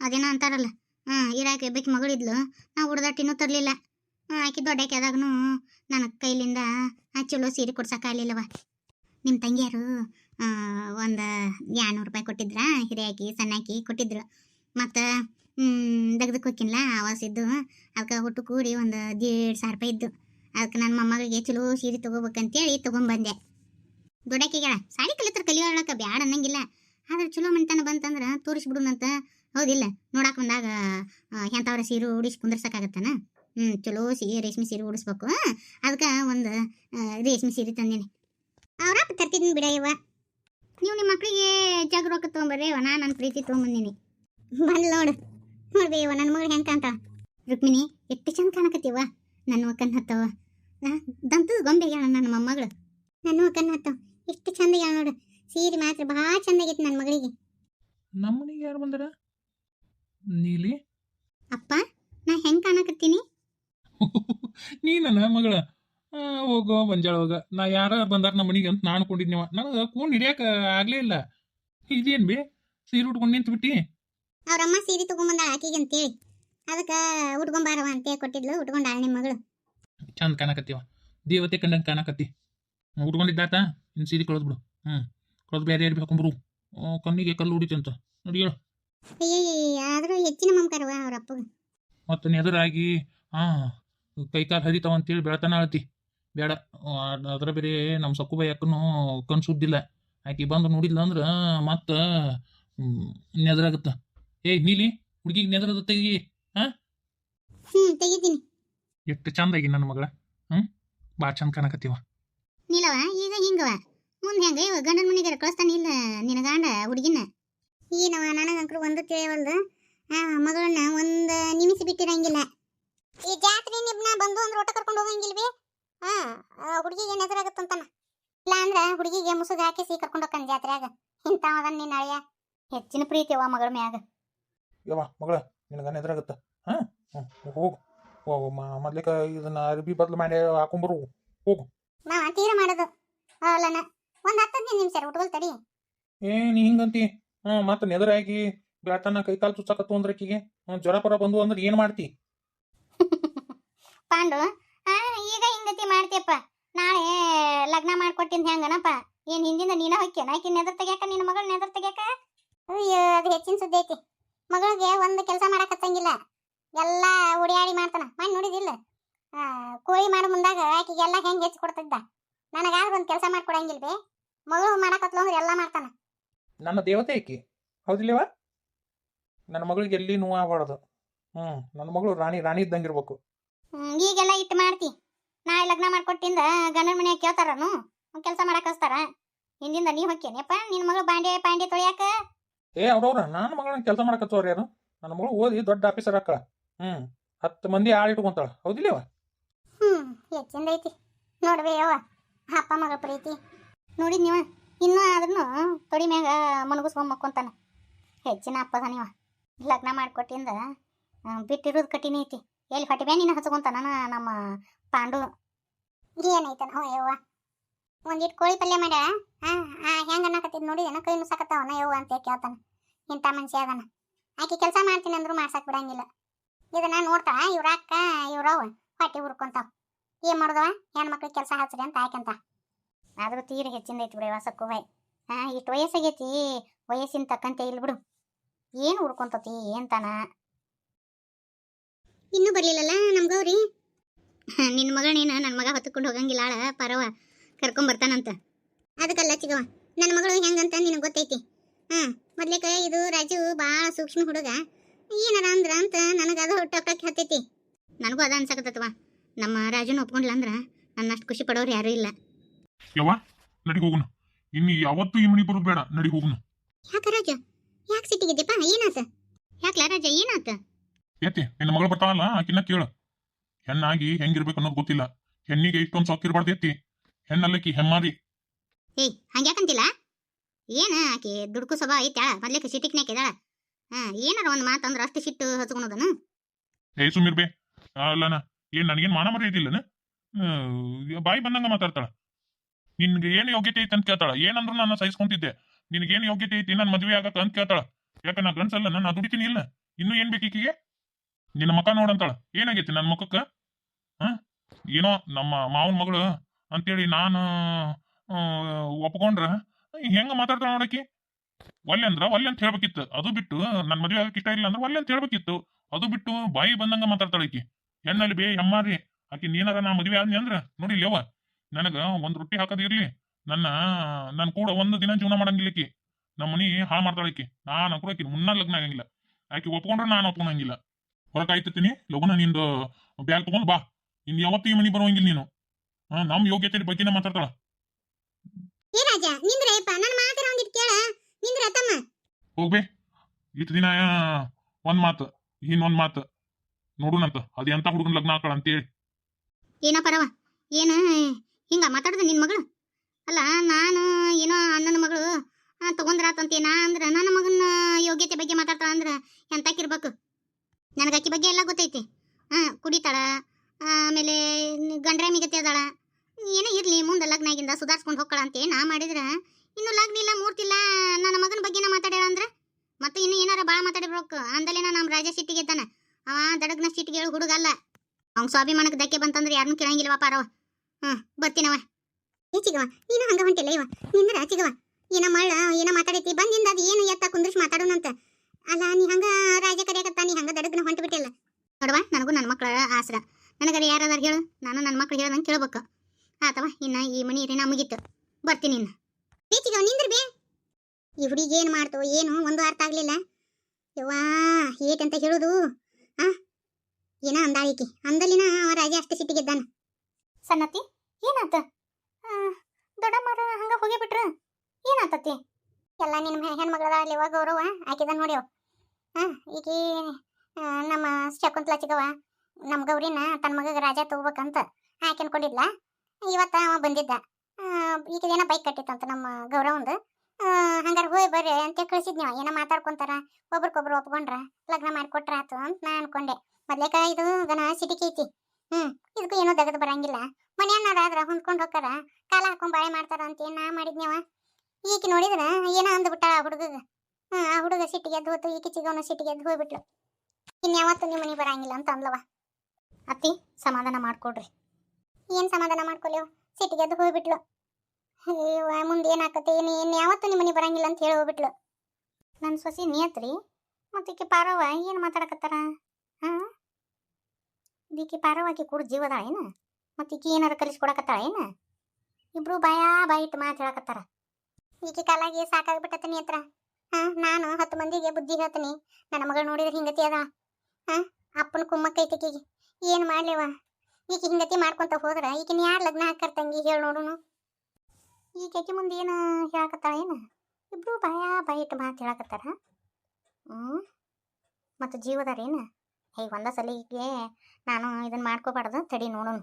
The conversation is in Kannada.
ಅದೇನೋ ಅಂತಾರಲ್ಲ. ಹಾಂ ಇರಾಕೆ ಬೇಕಿ ಮಗಳಿದ್ಲು. ನಾವು ಹುಡ್ದಾಟಿನೂ ತರಲಿಲ್ಲ. ಆಕೆ ದೊಡ್ಡಾಕಿ ಆದಾಗನು ನನ್ನ ಕೈಲಿಂದ ಚಲೋ ಸೀರೆ ಕೊಡ್ಸೋಕ್ಕಾಗಲಿಲ್ಲವ ನಿಮ್ಮ ತಂಗಿಯರು ಒಂದು ಎರಡ್ನೂರು ರೂಪಾಯಿ ಕೊಟ್ಟಿದ್ರ? ಹಿರಿಯಾಕಿ, ಸಣ್ಣಾಕಿ ಕೊಟ್ಟಿದ್ರು. ಮತ್ತು ದಗ್ದಕ್ಕೆ ಆವಾಸ ಆವಾಸಿದ್ದು. ಅದಕ್ಕೆ ಹುಟ್ಟು ಕೂಡಿ ಒಂದು ದೇಡ್ ಸಾವಿರ ರೂಪಾಯಿ ಇದ್ದು. ಅದಕ್ಕೆ ನನ್ನ ಮೊಮ್ಮಗಳಿಗೆ ಚಲೋ ಸೀರೆ ತೊಗೋಬೇಕಂತೇಳಿ ತೊಗೊಂಬಂದೆ. ದೊಡ್ಡಾಕಿಗಳ ಸಾಡಿ ಕಲಿತ್ರ ಕಲಿಯೋಳಕ್ಕೆ ಬ್ಯಾಡ ಅನ್ನಂಗಿಲ್ಲ. ಆದ್ರೆ ಚಲೋ ಮಣ್ತನ ಬಂತಂದ್ರೆ ತೋರಿಸ್ಬಿಡುನಂತ ಹೌದಿಲ್ಲ ನೋಡಾಕ ಬಂದಾಗ ಎಂಥವ್ರ ಸೀರೆ ಉಡಿಸಿ ಕುಂದ್ರಸಕ್ಕಾಗತ್ತನ? ಹ್ಞೂ ಚಲೋ ಸಿ ರೇಷ್ಮೆ ಸೀರೆ ಉಡಿಸ್ಬೇಕು. ಅದಕ್ಕೆ ಒಂದು ರೇಷ್ಮೆ ಸೀರೆ ತಂದೀನಿ. ಅವ್ರಪ್ಪ ತರ್ತಿದ್ದೀನಿ ಬಿಡ ಇವ ನೀವು ನಿಮ್ಮ ಮಕ್ಕಳಿಗೆ ಜಗ ರೊಕ್ಕ ತೊಗೊಂಬರ್ರಿ ಇವ ನಾನು ನನ್ನ ಪ್ರೀತಿ ತೊಗೊಂಬಂದೀನಿ. ಬಂದು ನೋಡು. ನೋಡ್ಬಿ ಇವ ನನ್ನ ಮಗಳು ಹೆಂಗೆ ಕಾಣ್ತಾವ ರುಕ್ಮಿಣಿ, ಎಷ್ಟು ಚಂದ ಕಾಣಕತ್ತೀವ ನನ್ನ ಮಕ್ಕನ್ ಹತ್ತವ. ದಂತದ ಗೊಂಬೆ ಆಗ್ಯಾಳ ನನ್ನ ಮೊಮ್ಮಗಳು. ನನ್ನ ಮಕ್ಕನ ಹತ್ತವ. ಎಷ್ಟು ಚಂದ ಹೇಳ ನೋಡು. ಸೀರೆ ಮಾತ್ರ ಭಾಳ ಚಂದ ಆಗೈತಿ ನನ್ನ ಮಗಳಿಗೆ. ನಮ್ಮನಿಗೆ ಯಾರು ಬಂದಾರ? ನೀಲಿ? ಅಪ್ಪ ನಾ ಹೆಂಗ್ ಕಾಣಕತ್ತೀನಿ? ನೀ ನನ್ನ ಮಗಳ? ಆ, ಹೋಗೋ ಬಂಜಾಳ ಹೋಗ. ನಾ ಯಾರ ಬಂದಾರ ನಮ್ಮ ಮನಿಗೆ ಅಂತ ನಾನು ಅನ್ಕೊಂಡಿದ್ನಿವ ನನಗೆ ಕೂನ್ ಹಿಡಿಯಕ ಆಗ್ಲೇ ಇಲ್ಲ. ಇದೇನ್ ಬಿ? ಸೀರೆ ಉಟ್ಕೊಂಡು ನಿಂತು ಬಿಟ್ಟಿ? ಅವ್ರಮ್ಮ ಸೀರೆ ತಗೊಂಬಂದ ಆಕಿಗೆ ಅಂತೇಳಿ. ಅದಕ್ಕೆ ಉಟ್ಕೊಂಬಾರವ ಅಂತ ಕೊಟ್ಟಿದ್ಲು ಉಟ್ಕೊಂಡಾಳ ನಿಮ್ಮ ಮಗಳು. ಚಂದ ಕಾಣಕತ್ತೀವ. ದೇವತೆ ಕಂಡಂಗೆ ಕಾಣಕತ್ತಿ. ಉಟ್ಕೊಂಡಿದ್ದಾತ? ಇನ್ನು ಸೀರೆ ಕಳೆದು ಬಿಡು. ಹ್ಞೂ ಕಳೆದು ಬೇರೆ ಯಾರು ಹಾಕೊಂಬರು ಕಣ್ಣಿಗೆ ಕಲ್ಲು ಹೊಡಿತಂತ. ನೋಡಿ ಹೇಳು. ಅಯ್ಯ ಆದ್ರೂ ಹೆಚ್ಚಿನ ಮಮಕಾರವ ಅವ್ರ ಅಪ್ಪಗೆ. ಮತ್ತು ನೆದರಾಗಿ ಹಾಂ ಕೈಕಾಲು ಹರಿತಾವ ಅಂತೇಳಿ ಬೆಳತನ ಆಳ್ತಿ. ಬೇಡ ಅದರ ಬೇರೆ ನಮ್ಮ ಸಕ್ಕು ಅಕ್ಕನು ಕಣ್ ಸುದ್ದಿಲ್ಲ. ಆಕಿ ಬಂದು ನೋಡಿಲ್ಲ ಅಂದ್ರೆ ಮತ್ತೆ ನೆದರಾಗತ್ತ ಏ ನೀಲಿ ಹುಡುಗಿಗೆ ನೆದರದ ತೆಗಿ ಹ್ಞೂ ತೆಗಿತೀನಿ. ಎಷ್ಟು ಚಂದಾಗಿ ನನ್ನ ಮಗಳ ಹ್ಞೂ ಭಾಳ ಚಂದ ಕಾಣಕತ್ತೀವ. ನೀಲವ ಈಗ ಹಿಂಗವ ಮುಂದೆ ಹೆಂಗ ಇವ? ಗಂಡನ ಮನೆಗೆ ಕಳಿಸ್ತಾನಿಲ್ಲ ನಿನಗಾಂಡ ನಿನ್ನ ಗಂಡ ಹುಡುಗಿನ ಏನವ ನನಗಂಕರು ಒಂದು ತಿಳಿಯವಲ್ದು ಆ ಮಗಳನ್ನ ಒಂದು ನಿಮಿಷ ಬಿಟ್ಟಿರಂಗಿಲ್ಲ. ಈ ಜಾತ್ರೆ ನಿಬ್ನ ಬಂದು ಅಂದ್ರೆ ಊಟ ಕರ್ಕೊಂಡು ಹೋಗಂಗಿಲ್ವಿ? ಹಾ ಹುಡುಗಿಗೆ ನೆಸರಾಗತ್ತಂತಾನ ಇಲ್ಲ ಅಂದ್ರೆ ಹುಡುಗಿಗೆ ಮುಸುಗ ಹಾಕಿಸಿ ಕರ್ಕೊಂಡು ಹೋಗ್ತಾನೆ ಜಾತ್ರೆಯಾಗ. ಇಂಥವದನ್ನ ನಿನ್ನ ಅಳಿಯ. ಹೆಚ್ಚಿನ ಪ್ರೀತಿ ಅವ ಮಗಳ ಮ್ಯಾಗ. ಯವ್ವ ಮಗಳ ನಿನಗ ನೆದರಾಗತ್ತ ಹಾ? ಹೋಗು. ಹೋಗು ಮೊದ್ಲಿಕ ಇದನ್ನ ಅರ್ಬಿ ಬದಲು ಮಾಡಿ ಹಾಕೊಂಬರು ಮಾವ ತೀರ ಮಾಡೋದು. ಅಲ್ಲನ ಒಂದು ಹತ್ತು ಹದಿನೈದು ನಿಮಿಷ ಉಟ್ಕೊಲ್ ತಡಿ. ಏ ನೀ ಹಿಂಗಂತಿ? ಹ್ಞೂ ಮತ್ತೆ ನೆದರಾಗಿ ಬೆಳತನ ಕೈ ಕಾಲು ಚುಚ್ಚಾಕತ್ತು ಅಂದ್ರೆ ಆಕಿಗೆ. ಜ್ವರ ಪರ ಬಂದು ಅಂದ್ರೆ ಏನ್ ಮಾಡ್ತಿ? ಪಾಂಡು ಈಗ ಹಿಂಗತಿ ಮಾಡ್ತೀಯಪ್ಪ. ನಾಳೆ ಲಗ್ನ ಮಾಡ್ಕೊಟ್ಟಿಂದ ಹೆಂಗನಪ್ಪ? ಏನ್ ಹಿಂದಿಂದ ನೀನ ಹೊಕ್ಕೇನ ಆಕಿ ನೆದರ್ ತೆಗ್ಯಾಕ, ನಿನ್ನ ಮಗಳ ನೆದರ್ ತೆಗ್ಯಾಕ? ಅಯ್ಯೋ, ಅದು ಹೆಚ್ಚಿನ ಸುದ್ದಿ ಐತಿ. ಮಗಳಿಗೆ ಒಂದು ಕೆಲಸ ಮಾಡಕತ್ತಂಗಿಲ್ಲ ಎಲ್ಲ ಉಡಿಯಾಡಿ ಮಾಡ್ತಾನ. ಮಾಡಿ ನೋಡಿದಿಲ್ಲ ಕೋಳಿ ಮಾಡೋ ಮುಂದಾಗ ಆಕಿಗೆಲ್ಲ ಹೆಂಗೆ ಹೆಚ್ಚು ಕೊಡ್ತಿದ್ದ? ನನಗಾದ್ರೆ ಒಂದು ಕೆಲಸ ಮಾಡ್ಕೊಡಂಗಿಲ್ಲ ಮಗಳು ಮಾಡಕತ್ಲು ಅಂದ್ರೆ ಎಲ್ಲ ಮಾಡ್ತಾನ. ನನ್ನ ದೇವತೆ ಐಕಿ ಹೌದಿಲ್ಲವ? ನನ್ನ ಮಗಳಿಗೆ ಎಲ್ಲಿ ನೋವು ಆಗಬಾರ್ದು. ಹ್ಞೂ ನನ್ನ ಮಗಳು ರಾಣಿ ರಾಣಿ ಇದ್ದಂಗೆ ಇರ್ಬೇಕು ಹ್ಮ್, ಈಗೆಲ್ಲ ಇಟ್ಟು ಮಾಡ್ತಿ. ನಾಳೆ ಲಗ್ನ ಮಾಡ್ಕೊಟ್ಟಿಂದ ಗಂಡನ ಮನೆ ಕೇಳ್ತಾರನು ಕೆಲಸ ಮಾಡಕ್ ಹಚ್ತಾರ. ಹಿಂದಿಂದ ನೀ ಹೊಕ್ಕೇನಪ್ಪ ನಿನ್ನ ಮಗಳು ಬಾಂಡೆ ಪಾಂಡೆ ತೊಳ್ಯಾಕ? ಏ ಅವ್ರವ್ರ ನನ್ನ ಮಗಳನ್ನ ಕೆಲಸ ಮಾಡಕತ್ತವ್ರ ಯಾರು? ನನ್ನ ಮಗಳು ಓದಿ ದೊಡ್ಡ ಆಫೀಸರ್ ಅಕ್ಕ ಹ್ಞೂ ಹತ್ತು ಮಂದಿ ಆಳು ಇಟ್ಕೊಂತಾಳ. ಹೌದಿಲ್ಲವ? ಹ್ಮ್ ಹೆಚ್ಚಿಂದ ಐತಿ. ನೋಡ್ಬೇ ಯವ್ವ ಅಪ್ಪ ಮಗಳ ಪ್ರೀತಿ. ನೋಡಿದ್ ನೀವ. ಇನ್ನೂ ಆದ್ರೂ ತೊಡಿ ಮ್ಯಾಗ ಮನಗಿಸ್ಕೊಂಡ್ ಮಕ್ಕೊಂತಾನ ಹೆಚ್ಚಿನ ಅಪ್ಪದ ನೀವ. ಲಗ್ನ ಮಾಡ್ಕೊಟ್ಟಿಂದ ಬಿಟ್ಟಿರೋದು ಕಠಿಣ ಐತಿ. ಎಲ್ಲಿ ಹೊಟ್ಟೆ ನೀನು ಹಚ್ಕೊಂತಾನ ನಮ್ಮ ಪಾಂಡು. ಏನೈತನ ಹೋ ಯವ್ವ. ಒಂದಿಟ್ಟು ಕೋಳಿ ಪಲ್ಯ ಮಾಡ್ಯ? ಹಾ ಆ, ಹೆಂಗ ನೋಡಿ ಏನೋ ಕೈ ಮುಸಾಕತ್ತಾವನ ಯವ್ವ ಅಂತ ಕೇಳ್ತಾನೆ. ಇಂಥ ಮನುಷ್ಯ ಅದನ. ಆಕೆ ಕೆಲಸ ಮಾಡ್ತೀನಿ ಅಂದ್ರೂ ಮಾಡ್ಸಕ್ ಬಿಡಂಗಿಲ್ಲ. ಇದನ್ನ ನೋಡ್ತಾ ಇವ್ರ ಅಕ್ಕ ಇವ್ರವ್ ಹೊಟ್ಟೆ ಹುರ್ಕೊಂತಾವ ಏನ್ ಮಾಡುದವ? ಹೆಣ್ಮಕ್ಳಿಗೆ ಕೆಲಸ ಹಚ್ರಿ ಅಂತ ಆಯ್ಕಂತ. ಆದ್ರೂ ತೀರ ಹೆಚ್ಚಿಂದ ಐತಿ ಬಿಡಿ ಸಕ್ಕು ಬಾಯ್ ಹಾಂ, ಇಷ್ಟು ವಯಸ್ಸಾಗೈತಿ, ವಯಸ್ಸಿನ ತಕ್ಕಂತೆ ಇಲ್ಲ ಬಿಡು. ಏನು ಹುಡ್ಕೊಂತತಿ ಏನ್ತಾನ ಇನ್ನೂ ಬರ್ಲಿಲ್ಲಲ್ಲ ನಮ್ ಗೌರಿ? ನಿನ್ನ ಮಗಳೇನ ನನ್ನ ಮಗ ಹೊತ್ತುಕೊಂಡು ಹೋಗಂಗಿಲ್ಲ ಆಳ, ಪರವ, ಕರ್ಕೊಂಡ್ ಬರ್ತಾನಂತ. ಅದಕ್ಕಲ್ಲ ಚಿಗವ ನನ್ನ ಮಗಳು ಹೆಂಗಂತ ನಿನಗೆ ಗೊತ್ತೈತಿ? ಹಾ, ಮೊದ್ಲೇಕ ಇದು ರಾಜು ಭಾಳ ಸೂಕ್ಷ್ಮ ಹುಡುಗ. ಏನಾರ ಅಂದ್ರ ಅಂತ ನನಗೆ ಅದು ಟೊಕ್ಕಕ್ಕೆ ಹತ್ತೈತಿ. ನನಗೂ ಅದ ಅನ್ಸಕತ್ತವ ನಮ್ಮ ರಾಜುನ ಒಪ್ಕೊಂಡ್ಲ ಅಂದ್ರ ನನ್ನಷ್ಟು ಖುಷಿ ಪಡೋರು ಯಾರೂ ಇಲ್ಲ. ಯವ್ವ ನಡಿ ಹೋಗುನು. ಇನ್ನು ಯಾವತ್ತೂ ಈ ಮನಿ ಬರೋದು ಬೇಡ ನಡಿ ಹೋಗುನು. ಯಾಕ ರಾಜ ಯಾಕೆ ಸಿಟ್ಟಿಗಿದ್ದೀಪ ಏನಾತ? ಯಾಕಲ ರಾಜ ಏನಾತ? ಏತಿ ನಿನ್ನ ಮಗಳು ಬರ್ತಾಳಲ್ಲ ಆಕಿನ ಕೇಳು. ಹೆಣ್ಣಾಗಿ ಹೆಂಗಿರ್ಬೇಕು ಅನ್ನೋದು ಗೊತ್ತಿಲ್ಲ. ಹೆಣ್ಣಿಗೆ ಇಷ್ಟೊಂದು ಸೊಕ್ಕಿರ್ಬಾರ್ದು ಎತ್ತಿ ಹೆಣ್ಣಲ್ಲಕ್ಕಿ ಹೆಮ್ಮಾರಿ. ಏ ಹಂಗ್ಯಾಕಂತಿಲ್ಲ? ಏನ ಆಕೆ ದುಡ್ಕು ಸಭಾ ಐತ್ಯಾಳ? ಮೊದ್ಲೇಕ ಸಿಟ್ಟಿಕ್ನ್ಯಾಕ ಇದಾಳ ಹಾ ಏನಾರ ಒಂದು ಮಾತಂದ್ರ ಅಷ್ಟು ಸಿಟ್ಟು ಹಚ್ಕೊಳೋದನು ಏ ಸುಮಿರ್ಬೆ ಅಲ್ಲನ ಏನ್ ನನಗೇನ್ ಮಾನ ಮರ್ಯಾದಿಲ್ಲನ ಬಾಯಿ ಬಂದಂಗ ಮಾತಾಡ್ತಾಳ. ನಿನ್ಗೆ ಏನ್ ಯೋಗ್ಯತೆ ಐತೆ ಅಂತ ಕೇಳ್ತಾಳ. ಏನಂದ್ರು ನಾನು ಸಹಿಸ್ಕೊಂತಿದ್ದೆ. ನಿನಗೇನ್ ಯೋಗ್ಯತೆ ಐತಿ, ನನ್ ಮದ್ವೆ ಆಗಕ್ಕ ಅಂತ ಕೇಳ್ತಾಳ. ಯಾಕ ನಾ ಗಂಡ್ಸಲ್ಲ, ನಾನು ದುಡಿತೀನಿ ಇಲ್ಲ. ಇನ್ನು ಏನ್ ಬೇಕು ಈಕಿಗೆ? ನಿನ್ನ ಮಕ ನೋಡಂತಾಳ ಏನಾಗೈತಿ ನನ್ನ ಮುಖಕ್ಕೆ? ಏನೋ ನಮ್ಮ ಮಾವನ ಮಗಳು ಅಂತೇಳಿ ನಾನು ಒಪ್ಕೊಂಡ್ರ ಹೆಂಗ ಮಾತಾಡ್ತಾಳ ನೋಡಕಿ ಒಲ್ಲೆ ಅಂದ್ರ ಒಲ್ಲೆ ಅಂತ ಹೇಳ್ಬೇಕಿತ್ತು. ಅದು ಬಿಟ್ಟು ನನ್ನ ಮದುವೆ ಆಗಕ್ಕೆ ಇಷ್ಟ ಇಲ್ಲ ಅಂದ್ರೆ ಒಲ್ಲೆ ಅಂತ ಹೇಳ್ಬೇಕಿತ್ತು. ಅದು ಬಿಟ್ಟು ಬಾಯಿ ಬಂದಂಗ ಮಾತಾಡ್ತಾಳ ಹೆಣ್ಣಲ್ಲಿ ಬೇ ಎಮ್ಮಾರಿ. ಆಕಿ ನೀನಾರ ನಾ ಮದುವೆ ಆದ್ನಿ ಅಂದ್ರ? ನೋಡಿ ಲೇವ ನನಗ ಒಂದ್ ರೊಟ್ಟಿ ಹಾಕದ ಇರ್ಲಿ. ನನ್ನ ನನ್ ಕೂಡ ಒಂದು ದಿನ ಜೀವನ ಮಾಡಂಗಿಲ್ಲಕಿ ನಮ್ಮ ಮನಿ ಹಾಳು ಮಾಡ್ತಾಳ ಈಕಿ. ನಾನು ಕೂಡ ಆಕಿ ಮುನ್ನ ಲಗ್ನ ಆಗಂಗಿಲ್ಲ. ಆಕಿ ಒಪ್ಕೊಂಡ್ರೆ ನಾನು ಒಪ್ಕೊಂಡಂಗಿಲ್ಲ. ಹೊರಗೆ ಕಾಯ್ತಿರ್ತೀನಿ ಲಗುನ ನಿಂದು ಬ್ಯಾಗ್ ತಗೊಂಡ್ ಬಾ. ಇನ್ ಯಾವತ್ತೂ ಈ ಮನಿ ಬರೋಂಗಿಲ್ಲ ನೀನು. ನಮ್ ಯೋಗ್ಯತೆ ಬಗ್ಗೆನೇ ಮಾತಾಡ್ತಾಳ. ಏ ರಾಜ ನನ್ನ ಮಾತಿನ ಒಂದಿಟ್ಟು ಕೇಳ. ನಿಂದ್ರ ತಮ್ಮ. ಹೋಗ್ಬೇ ಇಷ್ಟು ದಿನ ಒಂದ್ ಮಾತು ಇನ್ನೊಂದ್ ಮಾತು. ನೋಡುನಂತ. ಅದ್ ಎಂತ ಹುಡುಗನ್ ಲಗ್ನ ಹಾಕಳ ಅಂತೇಳಿ. ಏನಪ್ಪ ಪರವ. ಏನು ಹಿಂಗ ಮಾತಾಡ್ದೆ ನಿನ್ನ ಮಗಳು? ಅಲ್ಲ, ನಾನು ಏನೋ ಅಣ್ಣನ ಮಗಳು ತಗೊಂಡ್ರಾತಂತೆ. ನಾ ಅಂದ್ರೆ ನನ್ನ ಮಗನ ಯೋಗ್ಯತೆ ಬಗ್ಗೆ ಮಾತಾಡ್ತಾಳ ಅಂದ್ರೆ ಎಂತಕ್ಕಿರ್ಬೇಕು ನನಗೆ ಅಕ್ಕಿ ಬಗ್ಗೆ ಎಲ್ಲ ಗೊತ್ತೈತಿ. ಹಾಂ ಕುಡಿತಾಳ, ಆಮೇಲೆ ಗಂಡ್ರೆ ಮಿಗತಿ ಅದಾಳ. ಏನೇ ಇರಲಿ, ಮುಂದೆ ಲಗ್ನಾಗಿಂದ ಸುಧಾರಿಸ್ಕೊಂಡು ಹೋಗ್ಕಳ ಅಂತ ನಾ ಮಾಡಿದ್ರೆ ಇನ್ನು ಲಗ್ನ ಇಲ್ಲ ಮೂರ್ತಿಲ್ಲ ನನ್ನ ಮಗನ ಬಗ್ಗೆ ನಾ ಮಾತಾಡ್ಯಾಳ ಅಂದ್ರೆ? ಮತ್ತೆ ಇನ್ನು ಏನಾರ ಭಾಳ ಮಾತಾಡಿರ್ಬೇಕು? ಅಂದಲೇನ ನಮ್ಮ ರಾಜ ಸಿಟ್ಟಿಗೆ ಇದ್ದಾನೆ. ಅವ ದಡಗ್ನ ಸಿಟ್ಟಿಗೆ ಹೇಳು ಹುಡುಗಲ್ಲ ಅವ್ನ ಸ್ವಾಭಿಮಾನಕ್ಕೆ ಧಕ್ಕೆ ಬಂತಂದ್ರೆ ಯಾರನ್ನೂ ಕೇಳಂಗಿಲ್ಲ ಪಾರವ ಹ್ಞೂ ಬರ್ತೀನವ ಏ ಚಿಗವ ನೀನು ಹಂಗ ಹೊಂಟಿಲ್ಲ ಇವ ನಿಂದ್ರ ಚಿಗವ ಏನ ಮಳ್ಳ, ಏನ ಮಾತಾಡೈತಿ? ಬಂದಿಂದ ಅದು ಏನು ಎತ್ತ ಕುಂದ್ರಿಸಿ ಮಾತಾಡೋಣಂತ ಅಲ್ಲ, ನೀ ಹಂಗ ರಾಜ ಕರೆಯಕತ್ತ? ನೀ ಹಂಗ ದಡಗ್ನ ಹೊಂಟು ಬಿಟ್ಟಿಲ್ಲ. ನೋಡವ ನನಗೂ ನನ್ನ ಮಕ್ಕಳ ಆಸರ. ನನಗರ ಯಾರದಾರ ಹೇಳು? ನಾನು ನನ್ನ ಮಕ್ಳು ಹೇಳ್ದಂಗೆ ಕೇಳ್ಬೇಕು. ಆತವ ಇನ್ನ ಈ ಮನಿ ರೀ ಮುಗೀತು. ಬರ್ತೀನಿ ಇನ್ನು. ಈಚಿಗವ ಚಿಗವ ನಿಂದ್ರ ಬೇ. ಈ ಹುಡುಗಿ ಏನು ಮಾಡ್ತು, ಏನು, ಒಂದು ಅರ್ಥ ಆಗ್ಲಿಲ್ಲ. ಯವ್ವಾ ಏಟಂತ ಹೇಳುದು. ಆ, ಏನ ಅಂದಾಳಿಕೆ ಅಂದಲಿನ ಅವ ರಾಜ ಅಷ್ಟು ಸಿಟ್ಟಿಗಿದ್ದಾನ ಸಣ್ಣತಿ ಏನಾತ? ದೊಡ್ಡಮ್ಮರ ಹಂಗ ಹೋಗಿ ಬಿಟ್ರ ಏನಾತತಿ? ಎಲ್ಲ ನಿನ್ನ ಹೆಣ್ಮಗಳ ಅಲ್ಲಿವ ಗೌರವ ಆಕಿದ ನೋಡ್ಯವ ಹಾಂ ಈಕಿ ನಮ್ಮ ಶಕುಂತಲಾ ಚಿಗವ ನಮ್ಮ ಗೌರಿನ ತನ್ನ ಮಗಗ ರಾಜ ತಗೋಬೇಕಂತ ಆಕೆ ಅನ್ಕೊಂಡಿದ್ಲ ಇವತ್ತ ಅವ ಬಂದಿದ್ದ. ಈಕಿದೇನ ಬೈಕ್ ಕಟ್ಟಿತ್ತಂತ ನಮ್ಮ ಗೌರವಂದು ಹಂಗಾರೆ ಹೋಗಿ ಬರ್ರಿ ಅಂತ ಕಳ್ಸಿದ್ನಿ. ಏನೋ ಮಾತಾಡ್ಕೊಂತಾರ. ಒಬ್ರಿಗೊಬ್ರು ಒಪ್ಕೊಂಡ್ರ, ಲಗ್ನ ಮಾಡಿಕೊಟ್ರ ಆತು ಅಂತ ನಾ ಅನ್ಕೊಂಡೆ. ಮೊದ್ಲೇಕ ಇದು ಗನ ಸಿಟಿಕೆ ಐತಿ ಹ್ಮ್, ಇದಕ್ಕೂ ಏನೋ ತೆಗೆದು ಬರಂಗಿಲ್ಲ. ಮನೆಯನ್ನಾರ ಹೊಂದ್ಕೊಂಡು ಹೋಗ್ತಾರ ಕಾಲ ಹಾಕೊಂಡ್ ಬಾಳೆ ಮಾಡ್ತಾರ ಅಂತ ಏನ್ ನಾ ಮಾಡಿದ್ನೇವ ಈಕಿ ನೋಡಿದ್ರ ಏನೋ ಅಂದ್ಬಿಟ್ಟ ಆ ಹುಡುಗಗ? ಹ್ಮ್ ಆ ಹುಡುಗ ಸಿಟ್ಟಿಗೆ ಎದ್ದು ಹೋತು ಈಕಿ ಚಿಗವನ ಸಿಟ್ಟಿಗೆ ಎದ್ದು ಹೋಗ್ಬಿಟ್ಲು. ಇನ್ಯಾವತ್ತು ನಿಮ್ಮ ಮನೆ ಬರಂಗಿಲ್ಲ ಅಂತ ಅಂದ್ಲವ. ಅತ್ತಿ, ಸಮಾಧಾನ ಮಾಡ್ಕೊಡ್ರಿ. ಏನ್ ಸಮಾಧಾನ ಮಾಡ್ಕೊಲೇವ ಸಿಟ್ಟಿಗೆ ಎದ್ದು ಹೋಗ್ಬಿಟ್ಲು. ಅಯ್ಯೋ ಮುಂದೆ ಏನಾಕತ್ತೆ ಏನು ಏನು ಯಾವತ್ತು ನಿಮ್ಮ ಮನೆ ಬರಂಗಿಲ್ಲ ಅಂತ ಹೇಳಿ ಹೋಗ್ಬಿಟ್ಲು. ನನ್ನ ಸೊಸಿ ನಿಯತ್ರಿ ಮತ್ತೆ ಈಕಿ ಪಾರವ್ವ ಏನು ಮಾತಾಡಕತ್ತಾರ? ಹಾ? ಈಕಿ ಪಾರವಾಗಿ ಕೂಡ ಜೀವದ ಏನು? ಮತ್ತೆ ಈಕಿ ಏನಾರ ಕಲಿಸ್ಕೊಡಕತ್ತಾಳ ಏನ? ಇಬ್ರು ಬಾಯ ಬಾಯಿಟ್ಟು ಮಾತು ಹೇಳಕತ್ತಾರ ಈಕೆ ಕಾಲಾಗಿ ಸಾಕಾಗ್ಬಿಟ್ಟತನಿ ಹತ್ರ. ಹಾ, ನಾನು ಹತ್ತು ಮಂದಿಗೆ ಬುದ್ಧಿ ಹೇಳ್ತೀನಿ. ನನ್ನ ಮಗಳು ನೋಡಿದ್ರೆ ಹಿಂಗತಿ ಅದ ಹಾ, ಅಪ್ಪನ ಕುಮ್ಮಕ್ಕೈತಿಕಿಗೆ ಏನು ಮಾಡ್ಲೇವ? ಈಕೆ ಹಿಂಗತಿ ಮಾಡ್ಕೊಂತ ಹೋದ್ರ ಈಕಿನ ಯಾರು ಲಗ್ನ ಹಾಕರ್ ತಂಗಿ ಹೇಳಿ ನೋಡುನು? ಈಕೆಕಿ ಮುಂದೆ ಏನು ಹೇಳಕತ್ತಾಳ ಏನ? ಇಬ್ರು ಬಾಯ ಬಾಯಿಟ್ಟು ಮಾತು ಹೇಳಕತ್ತಾರ ಹ್ಞೂ ಮತ್ತು ಜೀವದಾರೇನ ಹೇ ಒಂದ ಸಲಿಗೆ ನಾನು ಇದನ್ನ ಮಾಡ್ಕೋಬಾರ್ದು ತಡಿ ನೋಡೋಣ